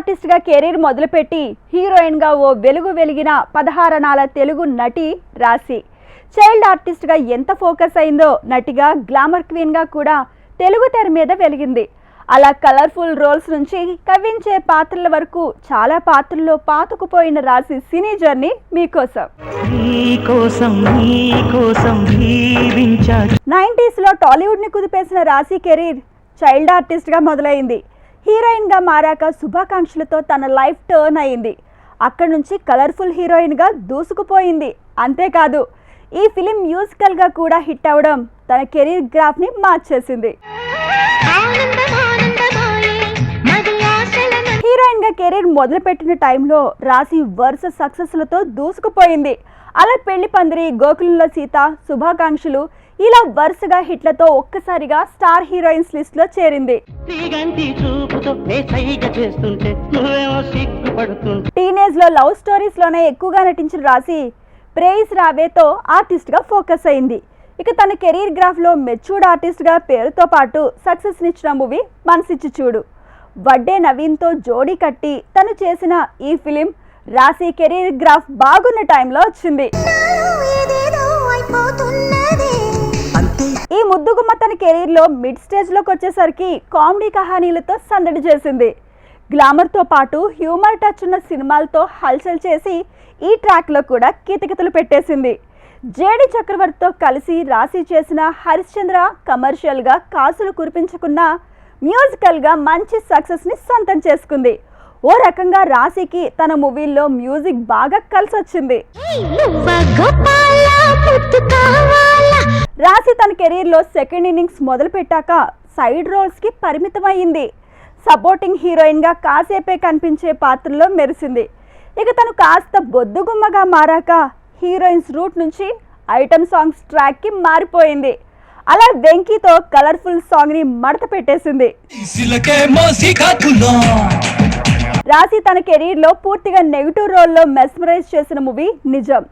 ఆర్టిస్ట్గా కెరీర్ మొదలుపెట్టి హీరోయిన్గా ఓ వెలుగు వెలిగిన పదహారణాల తెలుగు నటి రాశి. చైల్డ్ ఆర్టిస్ట్గా ఎంత ఫోకస్ అయిందో నటిగా గ్లామర్ క్వీన్గా కూడా తెలుగు తెర మీద వెలిగింది. అలా కలర్ఫుల్ రోల్స్ నుంచి కవ్వించే పాత్రల వరకు చాలా పాత్రల్లో పాతుకుపోయిన రాశి సినీ జర్నీ మీకోసం. నైంటీస్లో టాలీవుడ్ని కుదిపేసిన రాశి కెరీర్ చైల్డ్ ఆర్టిస్ట్గా మొదలైంది. హీరోయిన్గా మారాక శుభాకాంక్షలతో తన లైఫ్ టర్న్ అయింది. అక్కడి నుంచి కలర్ఫుల్ హీరోయిన్గా దూసుకుపోయింది. అంతేకాదు ఈ ఫిలిం మ్యూజికల్గా కూడా హిట్ అవ్వడం తన కెరీర్ గ్రాఫ్ని మార్చేసింది. హీరోయిన్గా కెరీర్ మొదలుపెట్టిన టైంలో రాశి వరుస సక్సెస్లతో దూసుకుపోయింది. అలా పెళ్ళి పందిరి గోకులంలో సీత శుభాకాంక్షలు ఇలా వరుసగా హిట్లతో ఒక్కసారిగా స్టార్ హీరోయిన్స్ చేరింది. చేస్తుంటే నువ్వేమో సిగ్గుపడుతుంటే. టీనేజ్లో లవ్ స్టోరీస్లోనే ఎక్కువగా నటించిన రాశి ప్రేయిస్ రావేతో ఆర్టిస్ట్గా ఫోకస్ అయింది. ఇక తన కెరీర్ గ్రాఫ్లో మెచ్యూర్డ్ ఆర్టిస్ట్గా పేరుతో పాటు సక్సెస్ నిచ్చిన మూవీ మనసిచ్చి చూడు. వడ్డే నవీన్తో జోడీ కట్టి తను చేసిన ఈ ఫిలిం రాశి కెరీర్ గ్రాఫ్ బాగున్న టైంలో వచ్చింది. ముద్దుగుమ్మ తన కెరీర్లో మిడ్ స్టేజ్లోకి వచ్చేసరికి కామెడీ కహానీలతో సందడి చేసింది. గ్లామర్తో పాటు హ్యూమర్ టచ్ ఉన్న సినిమాలతో హల్చల్ చేసి ఈ ట్రాక్లో కూడా కితకితలు పెట్టేసింది. జేడి చక్రవర్తితో కలిసి రాసి చేసిన హరిశ్చంద్ర కమర్షియల్గా కాసులు కురిపించుకున్న మ్యూజికల్గా మంచి సక్సెస్ని సొంతం చేసుకుంది. ఓ రకంగా రాశికి తన మూవీల్లో మ్యూజిక్ బాగా కలిసి వచ్చింది రాశి తన కెరీర్లో సెకండ్ ఇన్నింగ్స్ మొదలుపెట్టాక సైడ్ రోల్స్కి పరిమితమైంది సపోర్టింగ్ హీరోయిన్గా కాసేపే కనిపించే పాత్రలో మెరిసింది. ఇక తను కాస్త బొద్దుగుమ్మగా మారాక హీరోయిన్స్ రూట్ నుంచి ఐటమ్ సాంగ్స్ ట్రాక్కి మారిపోయింది. అలా వెంకీతో కలర్ఫుల్ సాంగ్ని మడత పెట్టేసింది. రాశి తన కెరీర్లో పూర్తిగా నెగిటివ్ రోల్లో మెస్మరైజ్ చేసిన మూవీ నిజం.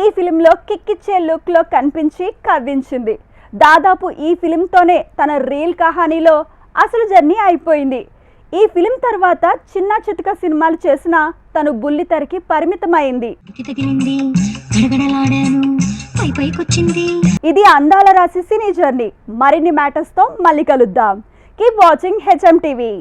ఈ ఫిలింలో కిక్కిచ్చే లుక్లో కనిపించి కవ్వించింది. దాదాపు ఈ ఫిలింతోనే తన రీల్ కహానీలో అసలు జర్నీ అయిపోయింది. ఈ ఫిలిం తర్వాత చిన్న చితక సినిమాలు చేసిన తను బుల్లితెరకి పరిమితమైంది. ఇది అందాల రాసి సినీ జర్నీ మరిన్ని మ్యాటర్స్తో మళ్ళీ కలుద్దాం కీప్ వాచింగ్ హెచ్ఎం టీవీ